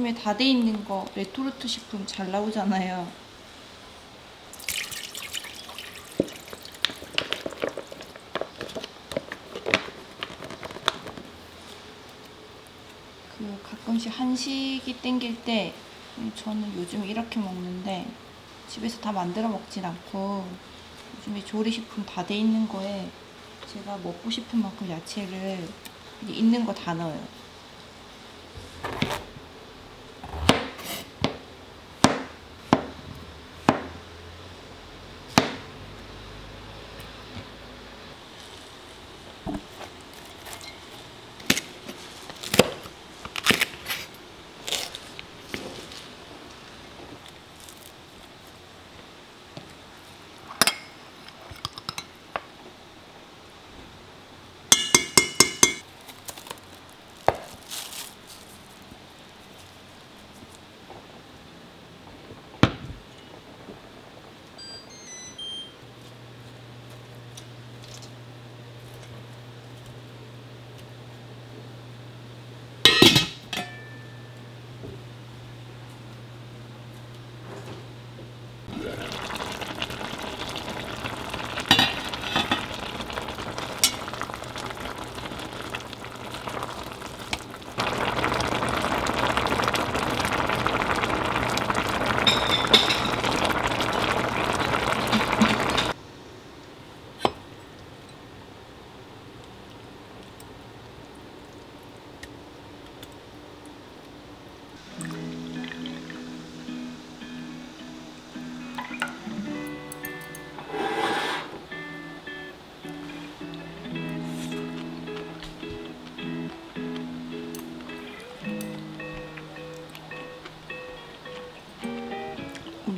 요즘에 다 돼 있는 거 레토르트 식품 잘 나오잖아요. 그 가끔씩 한식이 땡길 때 음, 저는 요즘 이렇게 먹는데 집에서 다 만들어 먹진 않고 요즘에 조리식품 다 돼 있는 거에 제가 먹고 싶은 만큼 야채를 있는 거 다 넣어요.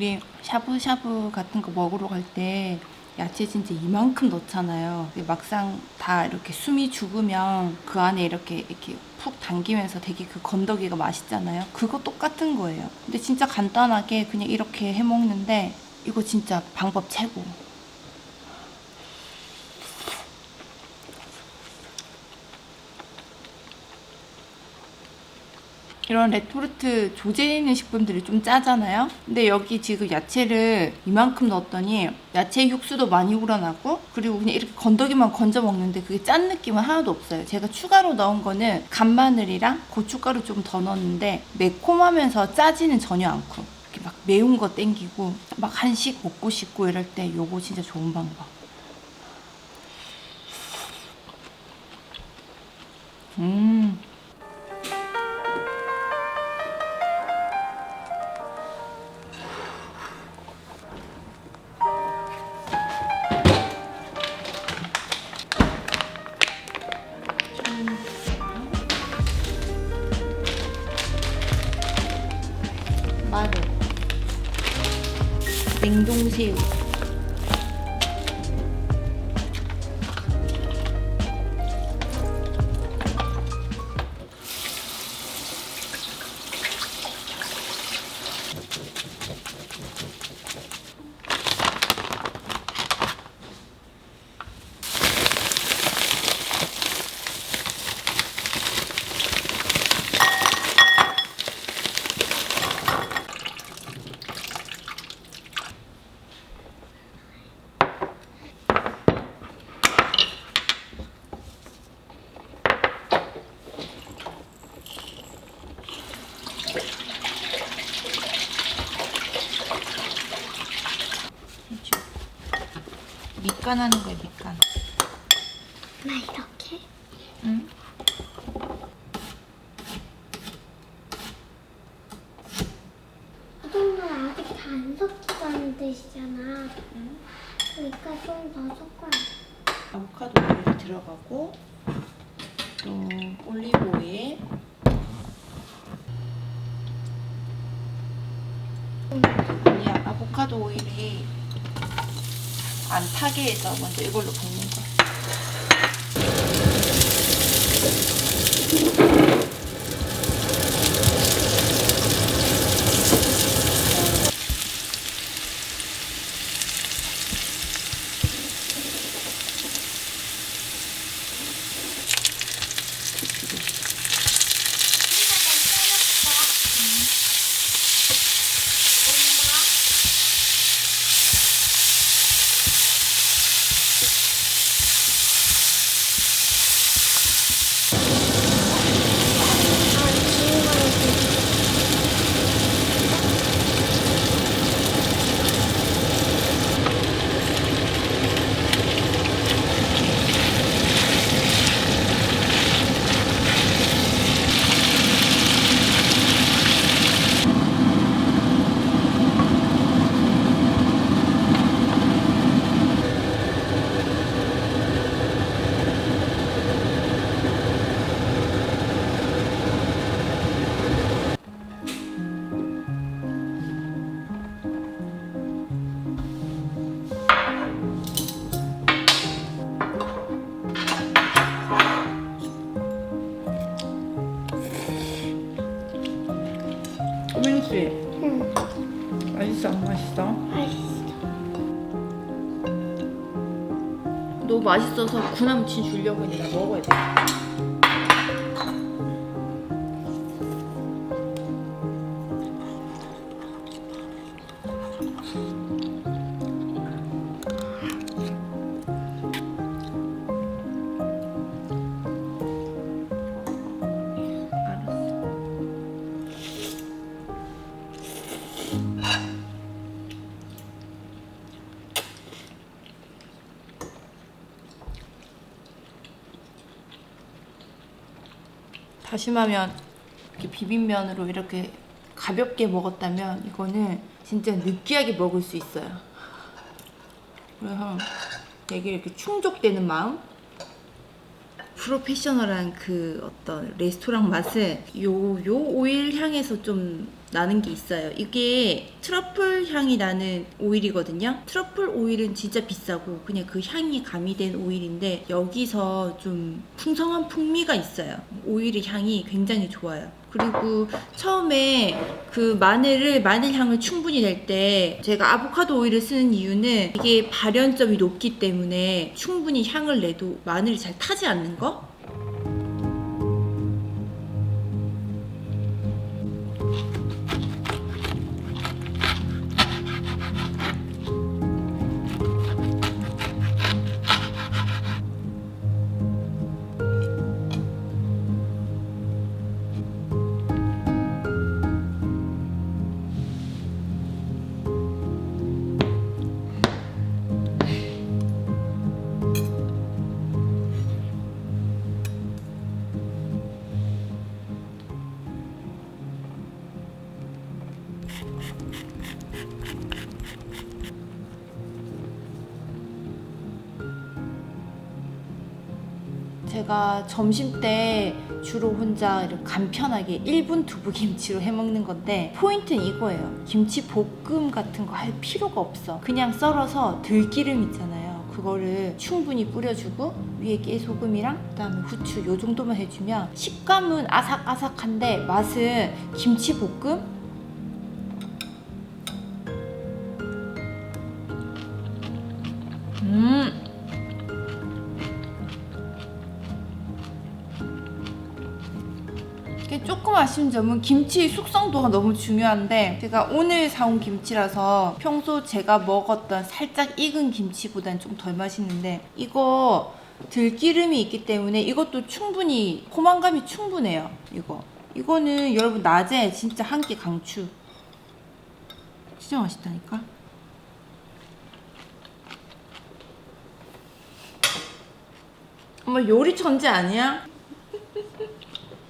우리 샤브샤브 같은 거 먹으러 갈 때 야채 진짜 이만큼 넣잖아요. 막상 다 이렇게 숨이 죽으면 그 안에 이렇게 이렇게 푹 당기면서 되게 그 건더기가 맛있잖아요. 그거 똑같은 거예요. 근데 진짜 간단하게 그냥 이렇게 해 먹는데 이거 진짜 방법 최고. 이런 레토르트 조제 있는 식품들이 좀 짜잖아요. 근데 여기 지금 야채를 이만큼 넣었더니 야채 육수도 많이 우러나고 그리고 그냥 이렇게 건더기만 건져 먹는데 그게 짠 느낌은 하나도 없어요. 제가 추가로 넣은 거는 간마늘이랑 고춧가루 좀 더 넣었는데 매콤하면서 짜지는 전혀 않고 이렇게 막 매운 거 땡기고 막 한식 먹고 싶고 이럴 때 요거 진짜 좋은 방법. 음. 마늘, 냉동새우, 밑간 하는 거야, 밑간. 나 이렇게? 응? 이 정도는 아직 다 안 섞이다는 뜻이잖아. 그러니까 좀 더 섞어야 돼. 아보카도 오일이 들어가고 또 올리브 오일 아보카도 오일이 안 타게 해서 먼저 이걸로 볶는 너 맛있어서 구남친 주려고 했는데 나 먹어야 돼. 다시마면 이렇게 비빔면으로 이렇게 가볍게 먹었다면 이거는 진짜 느끼하게 먹을 수 있어요. 그래서 되게 이렇게 충족되는 마음? 프로페셔널한 그 어떤 레스토랑 맛은 요, 요 오일 향에서 좀 나는 게 있어요. 이게 트러플 향이 나는 오일이거든요. 트러플 오일은 진짜 비싸고 그냥 그 향이 가미된 오일인데 여기서 좀 풍성한 풍미가 있어요. 오일의 향이 굉장히 좋아요. 그리고 처음에 그 마늘을 마늘 향을 충분히 낼 때 제가 아보카도 오일을 쓰는 이유는 이게 발연점이 높기 때문에 충분히 향을 내도 마늘이 잘 타지 않는 거? 제가 점심 때 주로 혼자 간편하게 1분 두부김치로 해 먹는 건데 포인트는 이거예요. 김치 볶음 같은 거 할 필요가 없어. 그냥 썰어서 들기름 있잖아요. 그거를 충분히 뿌려주고 위에 깨소금이랑 그다음에 후추 요 정도만 해주면 식감은 아삭아삭한데 맛은 김치 볶음 음 아쉬운 점은 김치 숙성도가 너무 중요한데 제가 오늘 사온 김치라서 평소 제가 먹었던 살짝 익은 김치보다는 좀 덜 맛있는데 이거 들기름이 있기 때문에 이것도 충분히 포만감이 충분해요 이거. 이거는 여러분 낮에 진짜 한 끼 강추. 진짜 맛있다니까? 엄마 요리 천재 아니야?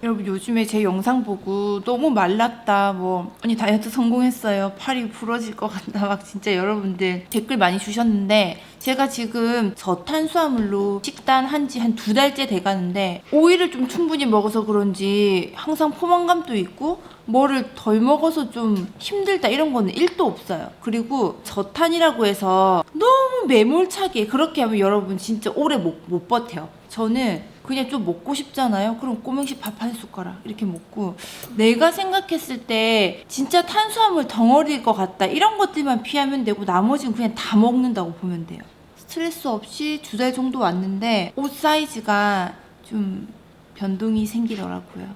여러분 요즘에 제 영상 보고 너무 말랐다 뭐 언니 다이어트 성공했어요. 팔이 부러질 것 같다. 막 진짜 여러분들 댓글 많이 주셨는데 제가 지금 저탄수화물로 식단 한 지 한 두 달째 돼가는데 오이를 좀 충분히 먹어서 그런지 항상 포만감도 있고 뭐를 덜 먹어서 좀 힘들다 이런 거는 1도 없어요 그리고 저탄이라고 해서 너무 매몰차게 그렇게 하면 여러분 진짜 오래 못, 못 버텨요 저는 그냥 좀 먹고 싶잖아요. 그럼 꼬맹씨 밥한 숟가락 이렇게 먹고 내가 생각했을 때 진짜 탄수화물 덩어리일 것 같다 이런 것들만 피하면 되고 나머지는 그냥 다 먹는다고 보면 돼요. 스트레스 없이 두 달 정도 왔는데 옷 사이즈가 좀 변동이 생기더라고요.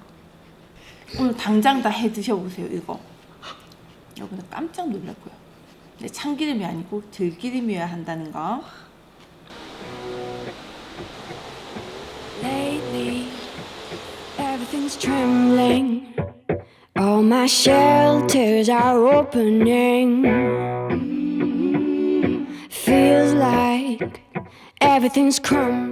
오늘 당장 다 해 드셔보세요 이거. 여러분 깜짝 놀랐고요. 근데 참기름이 아니고 들기름이어야 한다는 거. Lately, everything's trembling. All my shelters are opening. Feels like everything's crumbling.